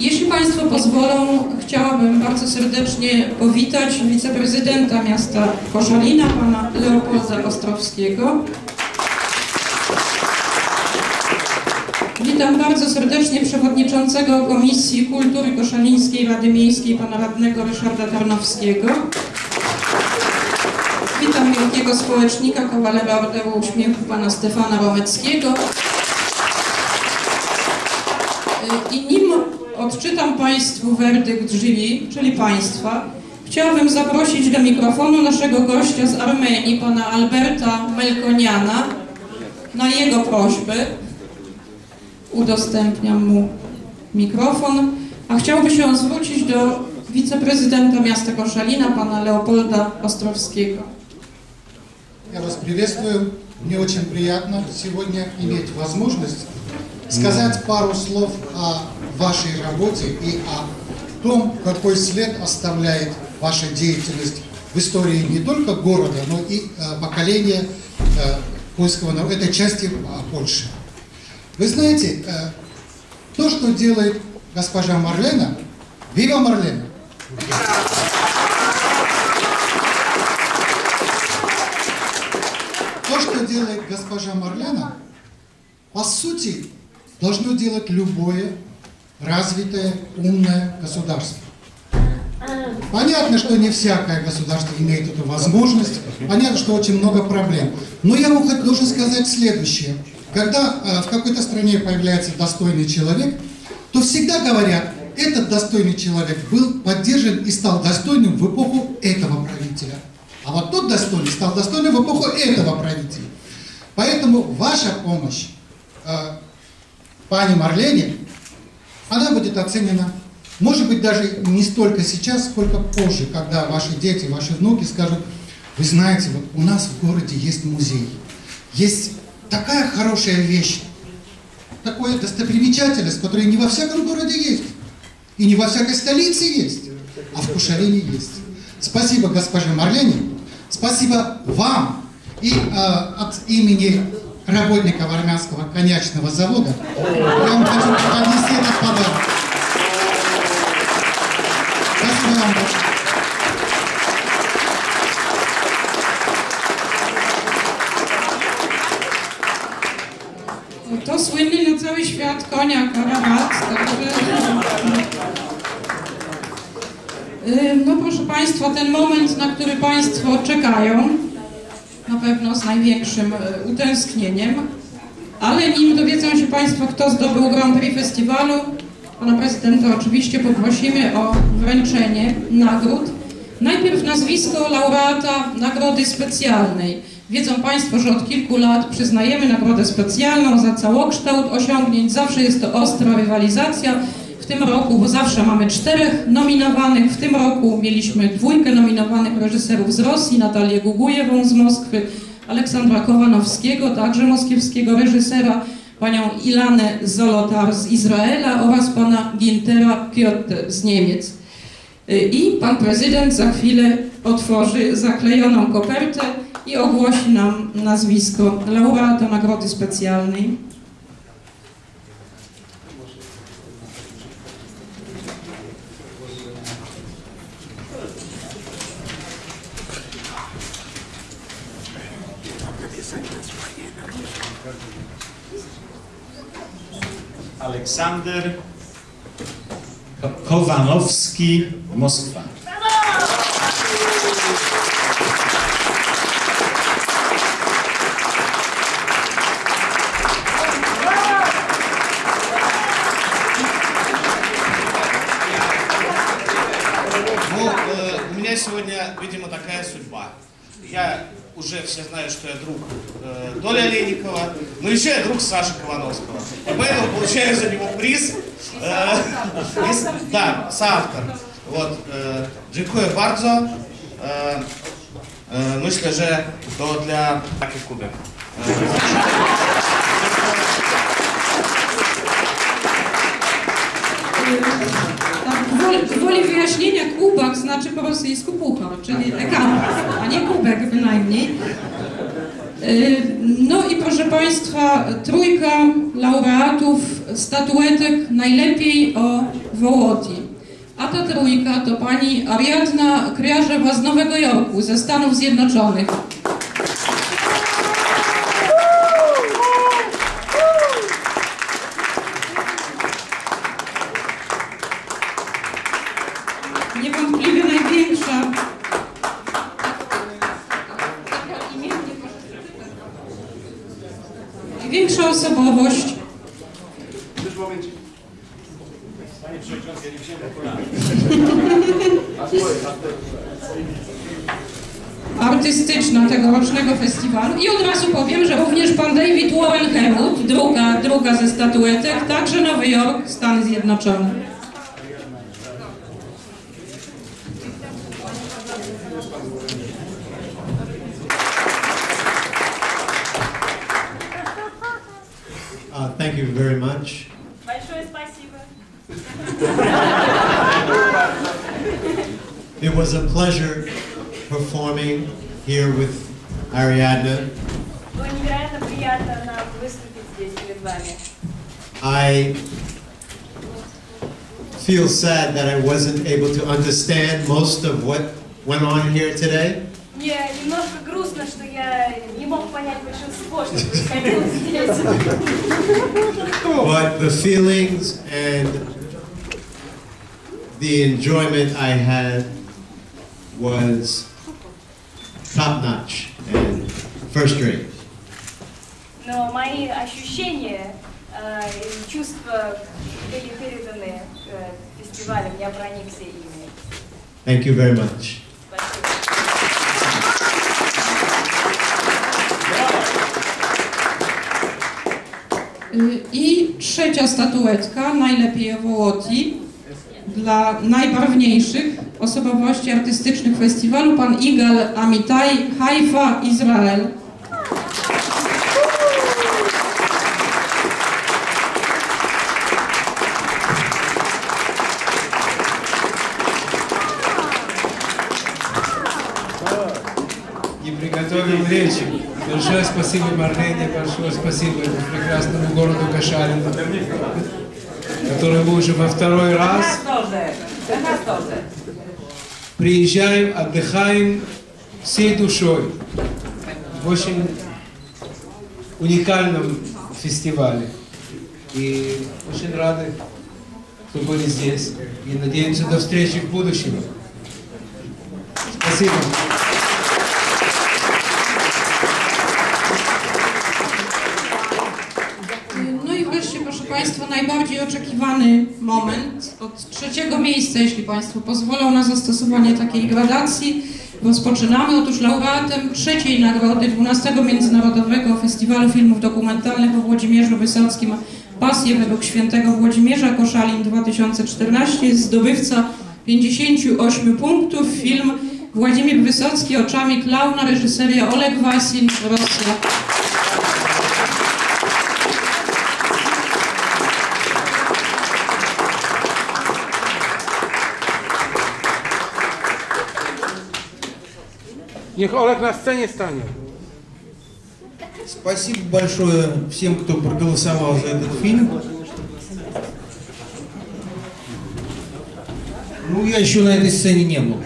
Jeśli Państwo pozwolą, chciałabym bardzo serdecznie powitać wiceprezydenta miasta Koszalina, pana Leopolda Ostrowskiego. Witam bardzo serdecznie przewodniczącego Komisji Kultury Koszalińskiej Rady Miejskiej, pana radnego Ryszarda Tarnowskiego. Witam wielkiego społecznika, kawalera Orderu Uśmiechu, pana Stefana Romeckiego. I nim odczytam Państwu werdykt jury, czyli Państwa, chciałabym zaprosić do mikrofonu naszego gościa z Armenii, pana Alberta Melkoniana, na jego prośbę. Udostępniam mu mikrofon, a chciałby się zwrócić do wiceprezydenta miasta Koszalina, pana Leopolda Ostrowskiego. Я вас приветствую. Мне очень приятно сегодня иметь возможность сказать пару слов о вашей работе и о том, какой след оставляет ваша деятельность в истории не только города, но и э, поколения э, польского народа, этой части э, Польши. Вы знаете, э, то, что делает госпожа Марлена, Вива Марлена, то, что делает госпожа Марлена, по сути, должно делать любое развитое, умное государство. Понятно, что не всякое государство имеет эту возможность, понятно, что очень много проблем. Но я вам хоть должен сказать следующее. Когда э, в какой-то стране появляется достойный человек, то всегда говорят, этот достойный человек был поддержан и стал достойным в эпоху этого правителя. А вот тот достойный стал достойным в эпоху этого правителя. Поэтому ваша помощь э, пани Марлене, она будет оценена, может быть, даже не столько сейчас, сколько позже, когда ваши дети, ваши внуки скажут, вы знаете, вот у нас в городе есть музей, есть такая хорошая вещь, такое достопримечательность, которая не во всяком городе есть, и не во всякой столице есть, а в Кушарине есть. Спасибо госпоже Марлене, спасибо вам и э, от имени работников армянского коньячного завода я вам хочу поднести этот подарок. Спасибо вам большое. To słynny na cały świat konia Karamat, także... Y, No proszę Państwa, ten moment, na który Państwo czekają, na pewno z największym y, utęsknieniem, ale nim dowiedzą się Państwo, kto zdobył Grand Prix Festiwalu, Pana Prezydenta oczywiście poprosimy o wręczenie nagród. Najpierw nazwisko laureata nagrody specjalnej. Wiedzą Państwo, że od kilku lat przyznajemy nagrodę specjalną za całokształt osiągnięć. Zawsze jest to ostra rywalizacja. W tym roku, bo zawsze mamy czterech nominowanych, w tym roku mieliśmy dwójkę nominowanych reżyserów z Rosji, Natalię Gugujewą z Moskwy, Aleksandra Kowanowskiego, także moskiewskiego reżysera, panią Ilanę Zolotar z Izraela oraz pana Gintera Kiotte z Niemiec. I pan prezydent za chwilę otworzy zaklejoną kopertę i ogłosi nam nazwisko laureata nagrody specjalnej. Aleksander Ko- Kowanowski, Moskwa. Ну, э, у меня сегодня, видимо, такая судьба. Я уже все знают, что я друг э, Толи Олейникова, но еще я друг Саши Ковановского. И поэтому получаю за него приз. Э, из- да, соавтор. Вот, э, dziękuję bardzo. E, e, myślę, że to dla takich kubek. Tak, gwoli, gwoli wyjaśnienia, kubak znaczy po rosyjsku puchar, czyli ekran, a nie kubek bynajmniej. Y, No i proszę Państwa, trójka laureatów statuetek najlepiej o Wołoti. A ta trójka to pani Ariadna Kryarzewa z Nowego Jorku, ze Stanów Zjednoczonych. artystyczna tegorocznego festiwalu. I od razu powiem, że również pan David Warren Herwood, druga, druga ze statuetek, także Nowy Jork, Stany Zjednoczone. Uh, thank you very much. it was a pleasure performing here with Ariadne. I feel sad that I wasn't able to understand most of what went on here today. but the feelings and the enjoyment I had was top notch and first rate. Но мои ощущения э, и чувства были переданы э, фестивалем, я проникся ими. Thank you very much. Спасибо. Y, I trzecia statuetka, najlepiej Wołoti, dla najbarwniejszych osobowości artystycznych festiwalu, pan Igal Amitai, Haifa, Izrael. не приготовил речи. Большое спасибо Марлене, большое спасибо этому прекрасному городу Кашалину, который мы уже во второй раз приезжаем, отдыхаем всей душой в очень уникальном фестивале. И очень рады, что были здесь. И надеемся до встречи в будущем. Спасибо. Państwa, najbardziej oczekiwany moment od trzeciego miejsca, jeśli Państwo pozwolą na zastosowanie takiej gradacji. Rozpoczynamy. Otóż laureatem trzeciej nagrody 12 Międzynarodowego Festiwalu Filmów Dokumentalnych we Włodzimierzu Wysockim Pasje według świętego Włodzimierza Koszalin 2014 jest zdobywca 58 punktów. Film Władimir Wysocki oczami klauna, reżyseria Oleg Wasin, Rosja. Niech Olek na scenie stanie. Спасибо большое всем, кто проголосовал за этот фильм. Ну, я еще на этой сцене не был.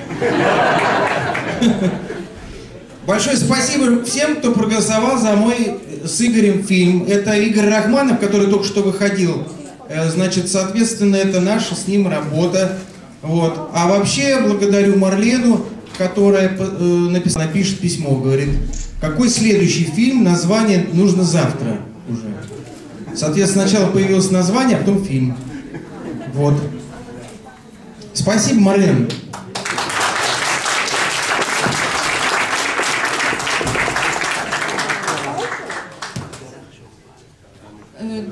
Большое спасибо всем, кто проголосовал за мой с Игорем фильм. Это Игорь Рахманов, который только что выходил. Э, Значит, соответственно, это наша с ним работа. Вот. А вообще благодарю Марлену, которая э, написала, напишет письмо, говорит, какой следующий фильм, название нужно завтра уже. Соответственно, сначала появилось название, а потом фильм. Вот. Спасибо, Марлен.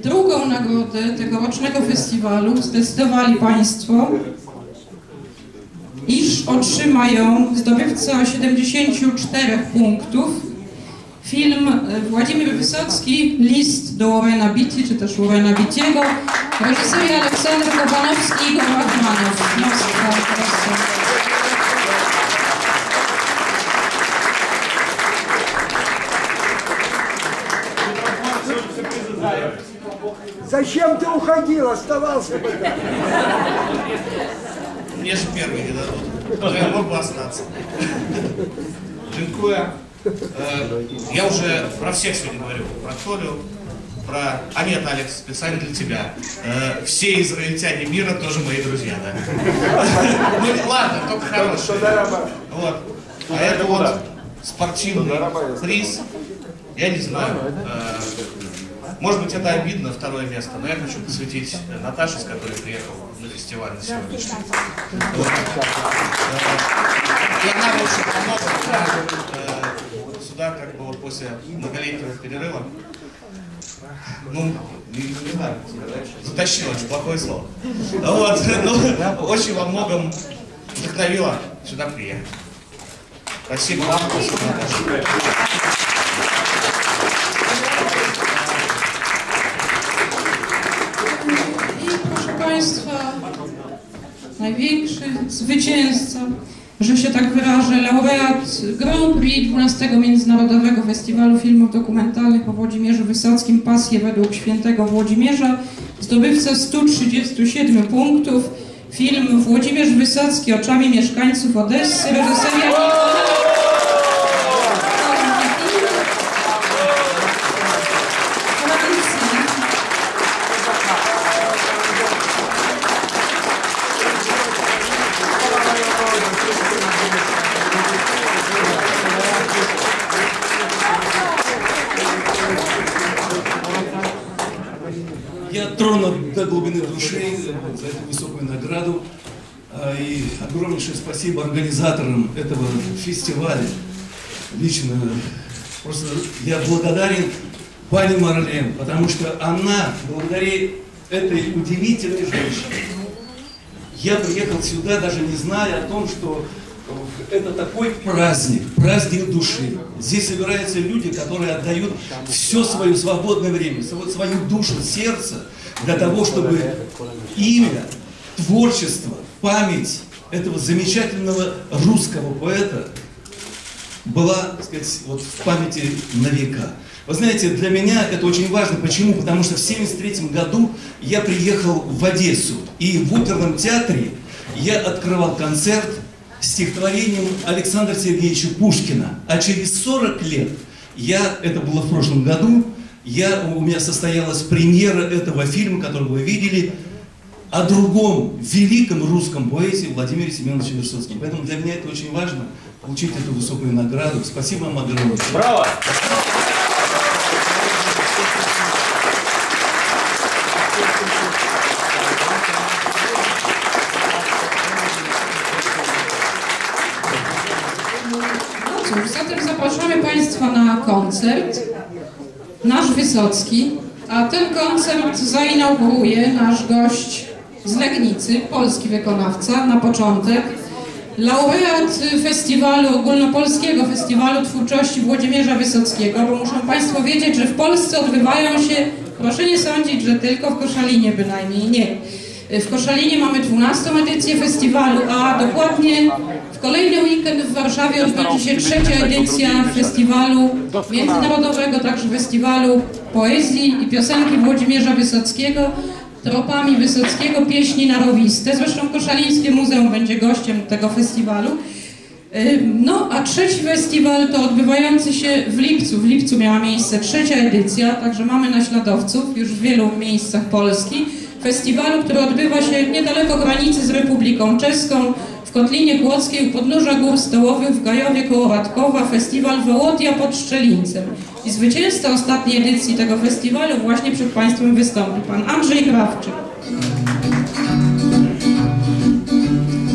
Drugą nagrodę tegorocznego festiwalu zdecydowali Państwo, otrzyma ją zdobywca 74 punktów. Film e, Władimir Wysocki, List do Łorena Biti, czy też Łorena Bitiego, reżyseria Aleksander Kowanowski i Igor Rachmanow. Moskwa, Rosja. Зачем ты уходил? Оставался бы. мне же первый не дадут. Я мог бы остаться. Дзинкуя. Э, Я уже про всех сегодня говорю. Про Толю, про... А нет, Алекс, специально для тебя. Э, Все израильтяне мира тоже мои друзья, да. Ну ладно, только хорошие. Вот. А это вот спортивный приз. Я не знаю. Может быть, это обидно, второе место, но я хочу посвятить э, Наташе, с которой приехал на фестиваль на сегодняшний. Вот. И она очень помогла э, сюда, как бы вот после многолетнего перерыва. Ну, не, не знаю. Затащила, очень плохое слово. Вот, ну, очень во многом вдохновила сюда приехать. Спасибо вам, спасибо, Наташа. Największy zwycięzca, że się tak wyrażę, laureat Grand Prix 12 Międzynarodowego Festiwalu Filmów Dokumentalnych o Włodzimierzu Wysockim, Pasję według świętego Włodzimierza, zdobywca 137 punktów, film Włodzimierz Wysocki oczami mieszkańców Odessy, reżyseria организаторам этого фестиваля. Лично просто я благодарен пане Марлен, потому что она, благодаря этой удивительной женщине, я приехал сюда, даже не зная о том, что это такой праздник, праздник души. Здесь собираются люди, которые отдают все свое свободное время, сво- свою душу, сердце для того, чтобы имя, творчество, память этого замечательного русского поэта была, так сказать, вот в памяти на века. Вы знаете, для меня это очень важно. Почему? Потому что в 1973 году я приехал в Одессу. И в оперном театре я открывал концерт стихотворением Александра Сергеевича Пушкина. А через 40 лет, я, это было в прошлом году, я, у меня состоялась премьера этого фильма, который вы видели, о другом великом русском поэте Владимире Семеновиче Высоцком. Поэтому для меня это очень важно, получить эту высокую награду. Спасибо вам огромное. Браво! Zatem zapraszamy Państwa na koncert. Nasz Wysocki, a ten koncert zainauguruje nasz gość z Legnicy, polski wykonawca na początek. Laureat festiwalu, ogólnopolskiego festiwalu twórczości Włodzimierza Wysockiego, bo muszą Państwo wiedzieć, że w Polsce odbywają się, proszę nie sądzić, że tylko w Koszalinie bynajmniej, nie. W Koszalinie mamy 12 edycję festiwalu, a dokładnie w kolejny weekend w Warszawie odbędzie się trzecia edycja festiwalu międzynarodowego, także festiwalu poezji i piosenki Włodzimierza Wysockiego, tropami Wysockiego, pieśni narowiste. Zresztą Koszalińskie Muzeum będzie gościem tego festiwalu. No, a trzeci festiwal to odbywający się w lipcu. W lipcu miała miejsce trzecia edycja, także mamy naśladowców już w wielu miejscach Polski. Festiwalu, który odbywa się niedaleko granicy z Republiką Czeską, w Kotlinie Kłodzkiej, u podnóża Gór Stołowych, w Gajowie koło Radkowa, festiwal Wołodia pod Szczelincem. I zwycięzca ostatniej edycji tego festiwalu właśnie przed Państwem wystąpi pan Andrzej Krawczyk.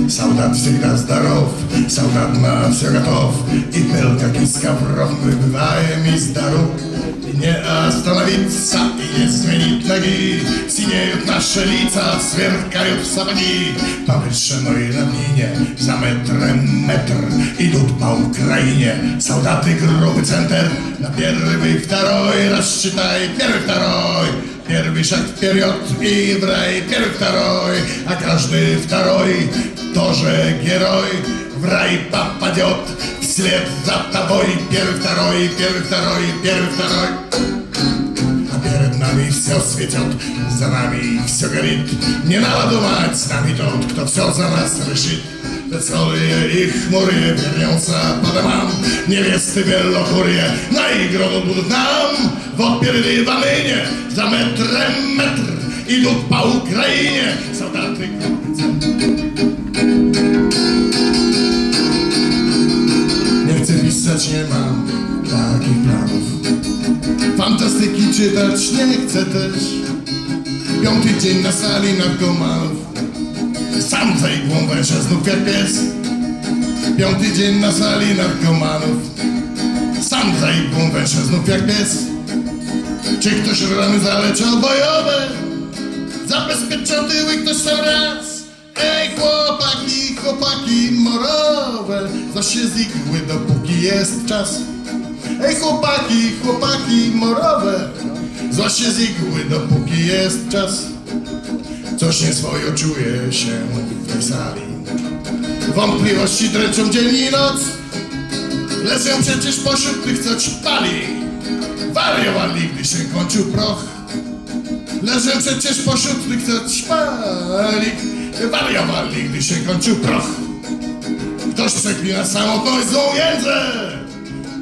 Солдат всегда здоров, солдат на все готов И пыл, как из ковров, выбиваем из дорог Не остановиться и не сменить ноги. Синеют наши лица, сверкают сапоги. По большой равнине за метром метр Идут по Украине. Солдаты группы «Центр» На первый, второй, рассчитай, первый, второй. Первый шаг вперед и в рай, первый, второй, а каждый второй тоже герой в рай попадет вслед за тобой. Первый, второй, первый, второй, первый, второй. А перед нами все светет, за нами все горит. Не надо думать, с нами тот, кто все за нас решит. Веселые и хмурые вернемся по домам, невесты белокурые на игру будут нам. Вот впереди до ныне за метром метр идут по Украине солдаты. Nie pisać, nie mam takich planów. Fantastyki czytać nie chcę też. Piąty dzień na sali narkomanów. Sam za igłą znów jak pies. Piąty dzień na sali narkomanów. Sam za igłą znów jak pies. Czy ktoś rany zaleczał bojowe? Zabezpieczał tyły ktoś sam raz. Ej chłopaki, chłopaki morowe, za się z igły dopóki jest czas. Ej chłopaki, chłopaki morowe, za się z igły dopóki jest czas. Coś nieswojo czuje się w tej sali. Wątpliwości dręczą dzień i noc. Leżą przecież pośród tych, co ćpali. Wariowali, gdy się kończył proch. Leżę przecież pośród tych, co ćpali. Wariowali, gdy się kończył proch. Ktoś przeklina samotność, złą jędzę.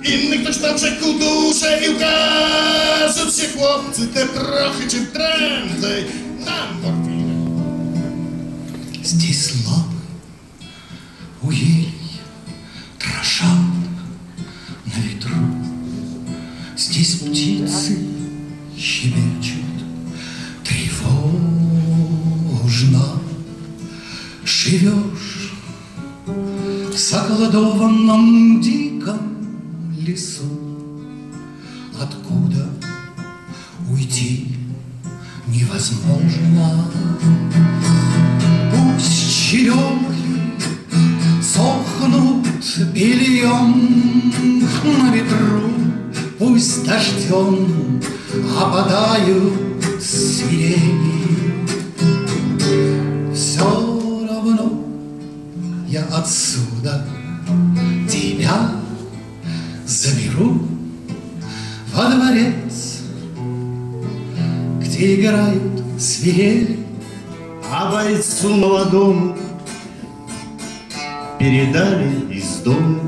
Inny ktoś tam przekuł duszę i ukażą się chłopcy te prochy czym prędzej na morfinę. Здесь слабы у елей дрожат на ветру. Здесь птицы щебечут Живешь в заколдованном диком лесу, откуда уйти невозможно. Пусть черемухи сохнут бельем на ветру, Пусть дождем опадают сирени. Играют свирели. А бойцу молодому передали из дома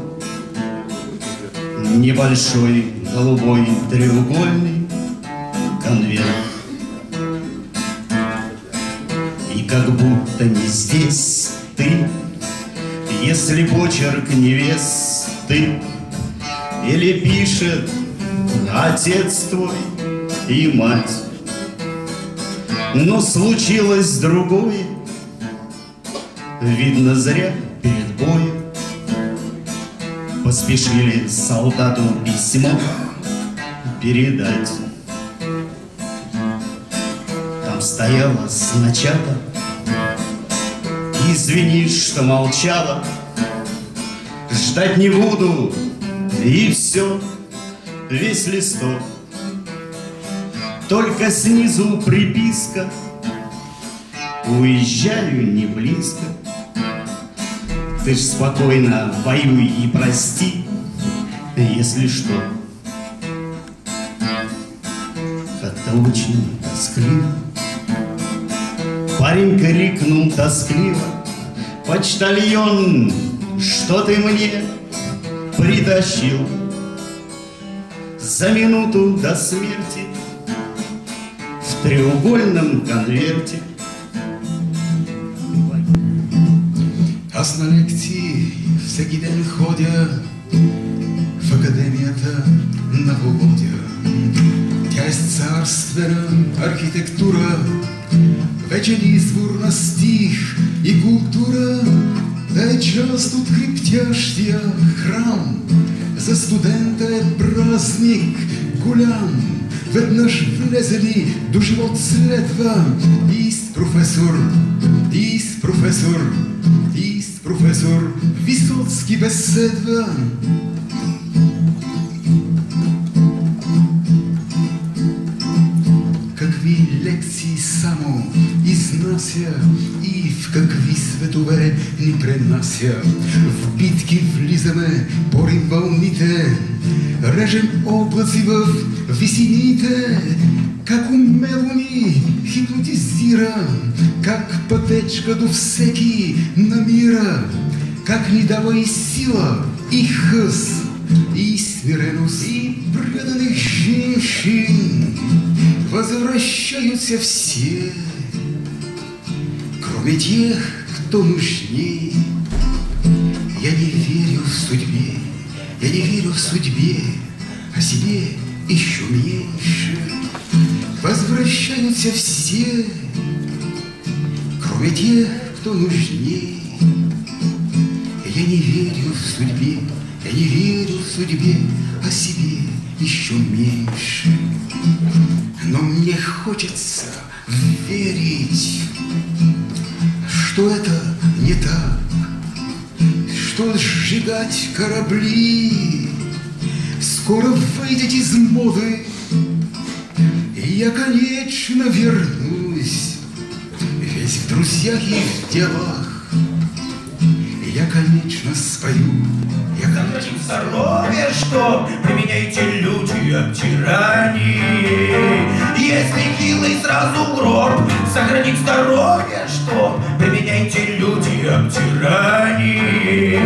небольшой голубой треугольный конверт. И как будто не здесь ты, если почерк невесты или пишет отец твой и мать. Но случилось другое, видно зря перед боем. Поспешили солдату письмо передать. Там стояла сначала, извини, что молчала, ждать не буду, и все, весь листок. Только снизу приписка. Уезжаю не близко. Ты ж спокойно воюй и прости Если что. Как-то очень тоскливо. Парень крикнул тоскливо. Почтальон, что ты мне притащил? За минуту до смерти в треугольном конверте. Аз на лекции всеки ден ходя в академията на Володя. Тя е царствена архитектура, вече извор на стих и култура, да е част от хриптящия храм. За студента е празник голям, веднъж влезели до живот следва ист професор, ист професор, ист професор, Висоцки беседва. Какви лекции само изнася и в какви светове ни пренася. В битки влизаме, борим вълните, режем облаци в висините, как умело ни хипнотизира, как пътечка до всеки намира, как ни дава и сила, и хъс, и смиреност, и преданных женщин возвращаются все, кроме тех, кто нужней. Я не верю в судьбе, я не верю в судьбе, о себе еще меньше. Возвращаются все, кроме тех, кто нужней. Я не верю в судьбе, я не верю в судьбе, о себе еще меньше. Но мне хочется верить, что это не так, что сжигать корабли? Скоро выйдет из моды, и я, конечно, вернусь, весь в друзьях и в делах. Я, конечно, спою, я, конечно, здоровье, что применяете люди обтирание. Если хилый сразу гроб, сохранить здоровье, что применяйте люди обтирание.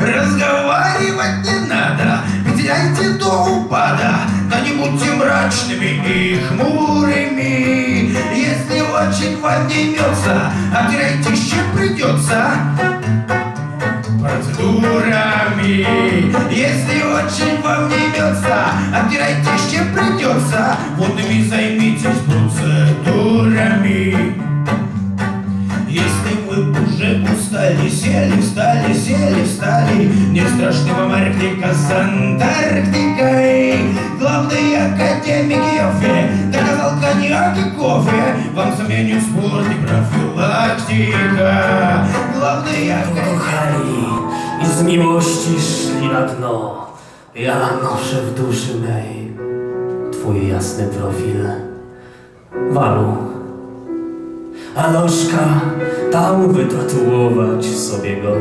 Разговаривать не надо, теряйте до упада, будьте мрачными и хмурыми. Если очень вам не имется, обтирайте, чем придется процедурами. Если очень вам не имется, обтирайте, чем придется, водными займитесь процедурами. Вы уже устали, сели, встали, сели, встали, не страшны вам Арктика с Антарктикой. Главный академик Йофе доказал коньяк и кофе, вам заменит спорт и профилактика. Главный Kochani, i z miłości szli na dno. Ja noszę w duszy mej twój jasny profil. Alożka dał wytatuować sobie go.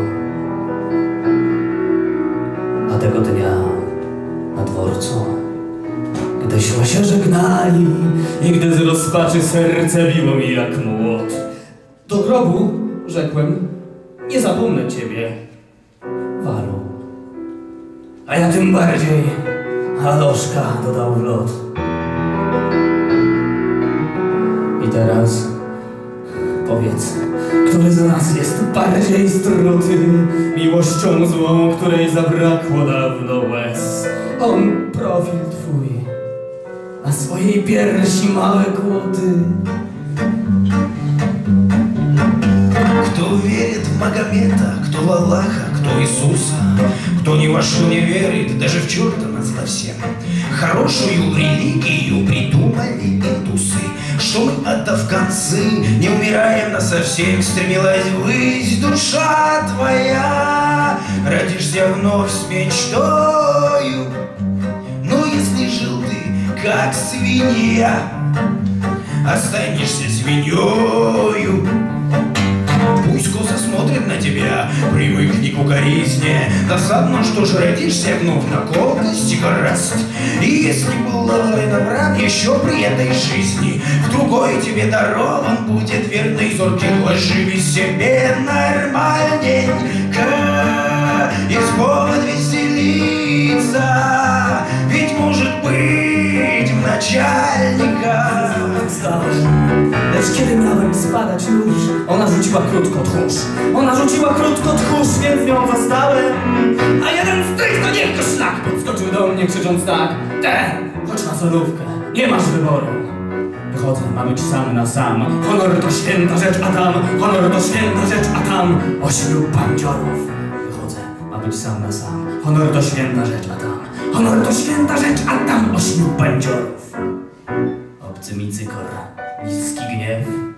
A tego dnia na dworcu, gdyśmy się żegnali i gdy z rozpaczy serce biło mi jak młot, do grobu rzekłem, nie zapomnę ciebie, Walu. A ja tym bardziej, Alożka dodał w lot. I teraz powiedz, który z nas jest bardziej struty miłością złą, której zabrakło dawno łez. On profil twój, a swojej piersi małe kłoty. Кто верит в Магомета, кто в Аллаха, кто Иисуса, кто ни во что не верит, даже в черта назло всем. Хорошую религию придумали индусы, что мы отдав концы, не умираем на совсем, стремилась ввысь душа твоя, родишься вновь с мечтою. Но если жил ты, как свинья, останешься свиньёю. Пусть смотрит на тебя, привыкни к укоризне. Досадно, что же родишься вновь на колкость и. И если была война враг еще при этой жизни, в другой тебе дарован будет верный зоркий глаз. Живи себе нормальненько, есть повод веселиться. Spadać już, ona rzuciła krótko tchórz. Ona rzuciła krótko tchórz, więc nią zostałem. A jeden z tych, to niech go szlak podskoczył do mnie, krzycząc tak. Te, chodź na solówkę, nie masz wyboru. Wychodzę, ma być sam na sam. Honor to święta rzecz, a tam, honor to święta rzecz, a tam ośmiu bandziorów. Wychodzę, ma być sam na sam. Honor to święta rzecz, a tam, honor to święta rzecz, a tam ośmiu bandziorów. Obcy mi cykor, niski gniew.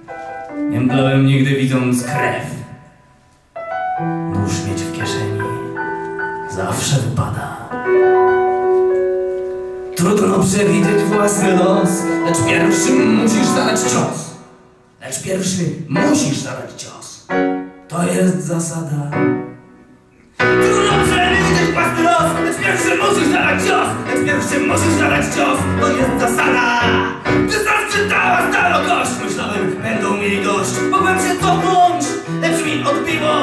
Nie mdlałem nigdy widząc krew. Nóż mieć w kieszeni zawsze wypada. Trudno przewidzieć własny los, lecz pierwszym musisz zadać cios. Lecz pierwszy musisz zadać cios. To jest zasada. Trudno przewidzieć własny los, lecz pierwszy musisz zadać cios, lecz pierwszy musisz zadać cios. To jest zasada. Gdy zaczytała starogość, myślałem, będą mieli dość. Mogłem się cofnąć, lecz mi odbiło.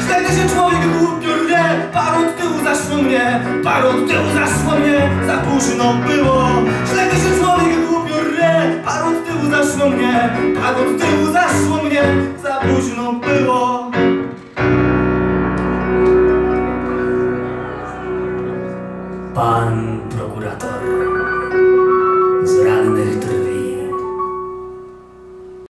Źle gdy się człowiek głupio rwie, paru od tyłu zaszło mnie, paru tyłu zaszło mnie, za późno było. Źle gdy się człowiek głupio rwie, paru od tyłu zaszło mnie, paru tyłu zaszło mnie, za późno było. pan.